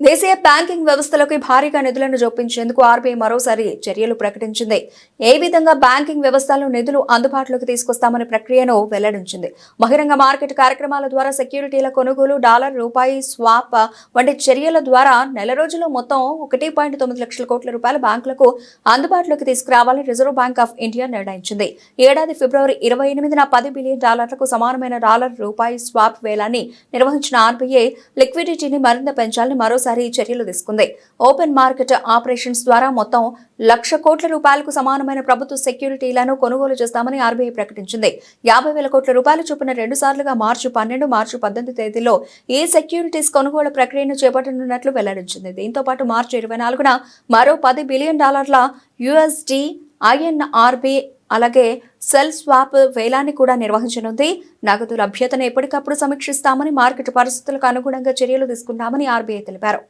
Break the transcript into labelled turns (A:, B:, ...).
A: దేశీయ బ్యాంకింగ్ వ్యవస్థలోకి భారీగా నిధులను జోపించేందుకు ఆర్బీఐ మరోసారి చర్యలు ప్రకటించింది. ఏ విధంగా బ్యాంకింగ్ వ్యవస్థలో నిధులు అందుబాటులోకి తీసుకొస్తామనే ప్రక్రియను వెల్లడించింది. బహిరంగ మార్కెట్ కార్యక్రమాల ద్వారా సెక్యూరిటీల కొనుగోలు డాలర్ రూపాయి స్వాప్ వంటి చర్యల ద్వారా నెల రోజుల్లో మొత్తం ఒకటి పాయింట్ తొమ్మిది లక్షల కోట్ల రూపాయల బ్యాంకులకు అందుబాటులోకి తీసుకురావాలని రిజర్వ్ బ్యాంక్ ఆఫ్ ఇండియా నిర్ణయించింది. ఏడాది ఫిబ్రవరి ఇరవై ఎనిమిదిన పది బిలియన్ డాలర్లకు సమానమైన డాలర్ రూపాయి స్వాప్ వేలాన్ని నిర్వహించిన ఆర్బీఐ లిక్విడిటీని మరింత పెంచాలని మరోసారి మరోసారి చర్యలు తీసుకుంది. ఓపెన్ మార్కెట్ ఆపరేషన్స్ ద్వారా మొత్తం లక్ష కోట్ల రూపాయలకు సమానమైన ప్రభుత్వ సెక్యూరిటీలను కొనుగోలు చేస్తామని ఆర్బీఐ ప్రకటించింది. యాభై వేల కోట్ల రూపాయలు చొప్పున రెండు సార్లుగా మార్చి పన్నెండు మార్చి పద్దెనిమిది తేదీలో ఈ సెక్యూరిటీస్ కొనుగోలు ప్రక్రియను చేపట్టనున్నట్లు వెల్లడించింది. దీంతో పాటు మార్చి ఇరవై నాలుగున మరో పది బిలియన్ డాలర్ల యుఎస్డి ఐఎన్ఆర్బీ అలాగే సెల్ స్వాప్ వేలాన్ని కూడా నిర్వహించనుంది. నగదు లభ్యతను ఎప్పటికప్పుడు సమీక్షిస్తామని మార్కెట్ పరిస్థితులకు అనుగుణంగా చర్యలు తీసుకుంటామని ఆర్బీఐ తెలిపారు.